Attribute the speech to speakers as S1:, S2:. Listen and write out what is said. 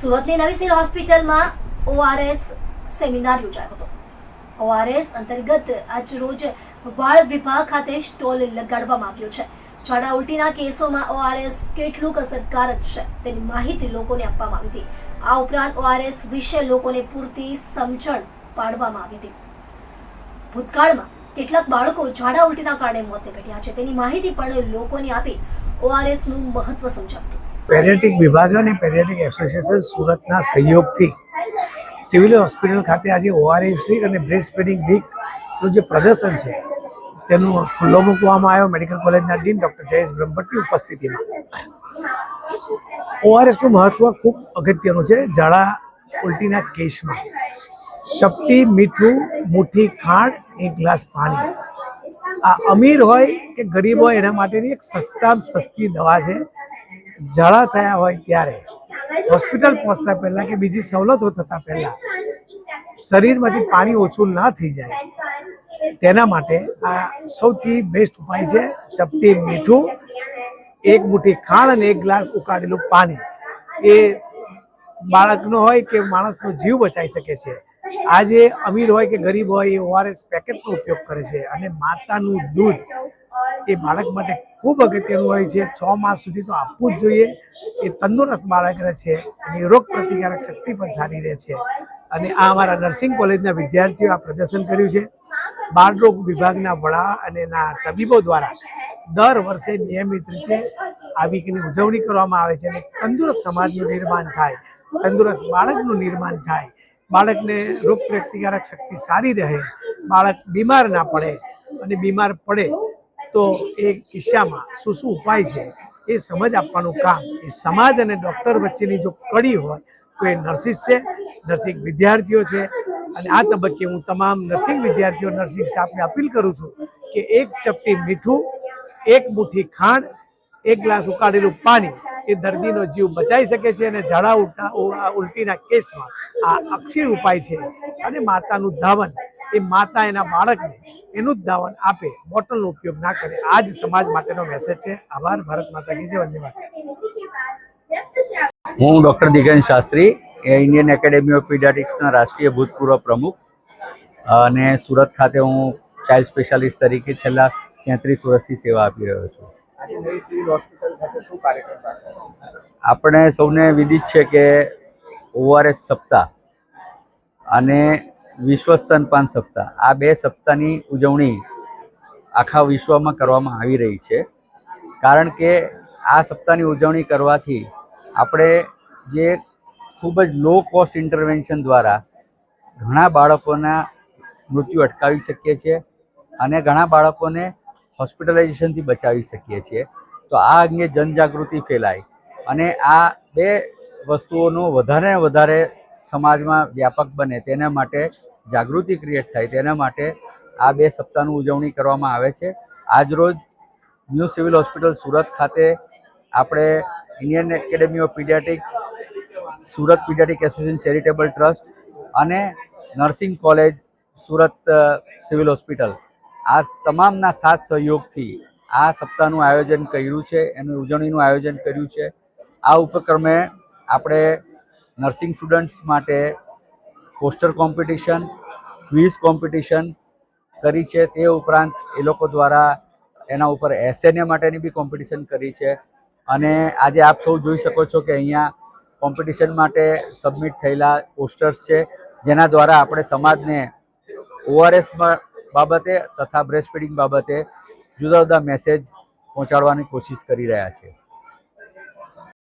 S1: સુરતની નવી સિવિલ હોસ્પિટલમાં ઓઆરએસ સેમિનાર યોજાયો હતો. ઓઆરએસ અંતર્ગત આજ રોજ વાળ વિભાગ ખાતે સ્ટોલ લગાડવામાં આવ્યો છે. ઝાડા ઉલટીના કેસોમાં ઓઆરએસ કેટલુંક અસરકારક છે તેની માહિતી લોકોને આપવામાં આવી હતી. આ ઉપરાંત ઓઆરએસ વિશે લોકોને પૂરતી સમજણ પાડવામાં આવી હતી. ભૂતકાળમાં કેટલાક બાળકો ઝાડા ઉલટીના કારણે મોતને ભેટ્યા છે. તેની માહિતી પણ લોકોને આપી ઓઆરએસનું મહત્વ સમજાવતું.
S2: પેડિયાટ્રિક વિભાગ અને પેરેટિક એસોસિએશન સુરતના સહયોગથી સિવિલ હોસ્પિટલ ખાતે આજે ઓઆરએસ અને બ્રેસ્ટ ફીડિંગ વીકનું જે પ્રદર્શન છે, તેનું ખુલ્લો મૂકવામાં આવ્યો. મેડિકલ કોલેજના ડીન ડૉક્ટર જયેશ બ્રહ્મભટ્ટની ઉપસ્થિતિમાં. ઓઆરએસનું મહત્વ ખૂબ અગત્યનું છે. ઝાડા ઉલટીના કેસમાં ચપટી, મીઠું, મુઠ્ઠી, ખાંડ, એક ગ્લાસ પાણી. આ અમીર હોય કે ગરીબ હોય, એના માટેની એક સસ્તામાં સસ્તી દવા છે. ઝાડા થયા હોય ત્યારે હોસ્પિટલ પહોંચતા પહેલાં કે બીજી સવલતો થતાં પહેલાં શરીરમાંથી પાણી ઓછું ના થઈ જાય. તેના માટે આ સૌથી બેસ્ટ ઉપાય છે ચપટી મીઠું, એક મુઠ્ઠી ખાંડ અને એક ગ્લાસ ઉકાળેલું પાણી. એ બાળકનો હોય કે માણસનો જીવ બચાવી શકે છે. આજે અમીર હોય કે ગરીબ હોય એ ઓઆરએસ પેકેટનો ઉપયોગ કરે છે અને માતાનું દૂધ એ બાળક માટે ખૂબ અગત્યનું હોય છે. છ માસ સુધી તો આપવું જ જોઈએ. એ તંદુરસ્ત બાળક રહે છે અને રોગ પ્રતિકારક શક્તિ પણ સારી રહે છે. અને આ અમારા નર્સિંગ કોલેજના વિદ્યાર્થીઓ આ પ્રદર્શન કર્યું છે. બાળરોગ વિભાગના વડા અને એના તબીબો દ્વારા દર વર્ષે નિયમિત રીતે આવી ઉજવણી કરવામાં આવે છે અને તંદુરસ્ત સમાજનું નિર્માણ થાય, તંદુરસ્ત બાળકનું નિર્માણ થાય. બાળકને રોગ પ્રતિકારક શક્તિ સારી રહે, બાળક બીમાર ના પડે અને બીમાર પડે તો એ કિસ્સામાં શું શું ઉપાય છે એ સમજ આપવાનું કામ. એ સમાજ અને ડૉક્ટર વચ્ચેની જો કડી હોય તો એ નર્સિસ છે નર્સિંગ વિદ્યાર્થીઓ છે. અને આ તબક્કે હું તમામ નર્સિંગ વિદ્યાર્થીઓ નર્સિંગ સ્ટાફને અપીલ કરું છું કે એક ચપટી મીઠું, એક મુઠ્ઠી ખાંડ, એક ગ્લાસ ઉકાળેલું પાણી એ દર્દીનો જીવ બચાવી શકે છે અને ઝાડા ઉલટા, ઉલટીના કેસમાં આ અક્ષીર ઉપાય છે. અને માતાનું ધાવન એ માતા એના બાળકને એનું જ દાવન આપે બોટલનો ઉપયોગ ના કરે. આ જ સમાજ માટેનો મેસેજ છે. આભાર. ભારત માતા કી જય. વંદે માતા
S3: હું ડૉક્ટર દિગન શાસ્ત્રી એ ઇન્ડિયન એકેડેમી ઓફ પીડિયાટિક્સના રાષ્ટ્રીય ભૂતપૂર્વ પ્રમુખ. અને સુરત ખાતે હું ચાઇલ્ડ સ્પેશિયાલિસ્ટ તરીકે છેલ્લા તેત્રીસ વર્ષથી સેવા આપી રહ્યો છું. આપણે સૌને વિદિત છે કે ઓઆરએસ સપ્તાહ. અને વિશ્વ સ્તનપાન સપ્તાહ. આ બે સપ્તાહની ઉજવણી આખા વિશ્વમાં કરવામાં આવી રહી છે. કારણ કે આ સપ્તાહની ઉજવણી કરવાથી આપણે જે ખૂબ જ લો કોસ્ટ ઇન્ટરવેન્શન દ્વારા ઘણા બાળકોના મૃત્યુ અટકાવી શકીએ છીએ અને ઘણા બાળકોને હોસ્પિટલાઇઝેશનથી બચાવી શકીએ છીએ. તો આ અંગે જનજાગૃતિ ફેલાય. અને આ બે વસ્તુઓનો વધારે વધારે સમાજમાં વ્યાપક બને તેના માટે જાગૃતિ ક્રિએટ થાય તેના માટે આ બે સપ્તાહની ઉજવણી કરવામાં આવે છે. આજરોજ ન્યૂ સિવિલ હોસ્પિટલ સુરત ખાતે આપણે Indian academy of pediatrics Surat pediatric association charitable trust અને nursing college Surat civil hospital. આ તમામના સાથ સહયોગથી આ સપ્તાહનું આયોજન કર્યું છે, એનું ઉજવણીનું આયોજન કર્યું છે. આ ઉપક્રમે આપણે નર્સિંગ સ્ટુડન્ટ્સ માટે પોસ્ટર કોમ્પિટિશન, ક્વિઝ કોમ્પિટિશન કરી છે. તે ઉપરાંત એ લોકો દ્વારા એના ઉપર એસએનએ માટેની બી કોમ્પિટિશન કરી છે. અને આજે આપ સૌ જોઈ શકો છો કે અહીંયા કોમ્પિટિશન માટે સબમિટ થયેલા પોસ્ટર્સ છે, જેના દ્વારા આપણે સમાજને ઓઆરએસ બાબતે તથા બ્રેસ્ટ ફીડિંગ બાબતે જુદા જુદા મેસેજ પહોંચાડવાની કોશિશ કરી રહ્યા છે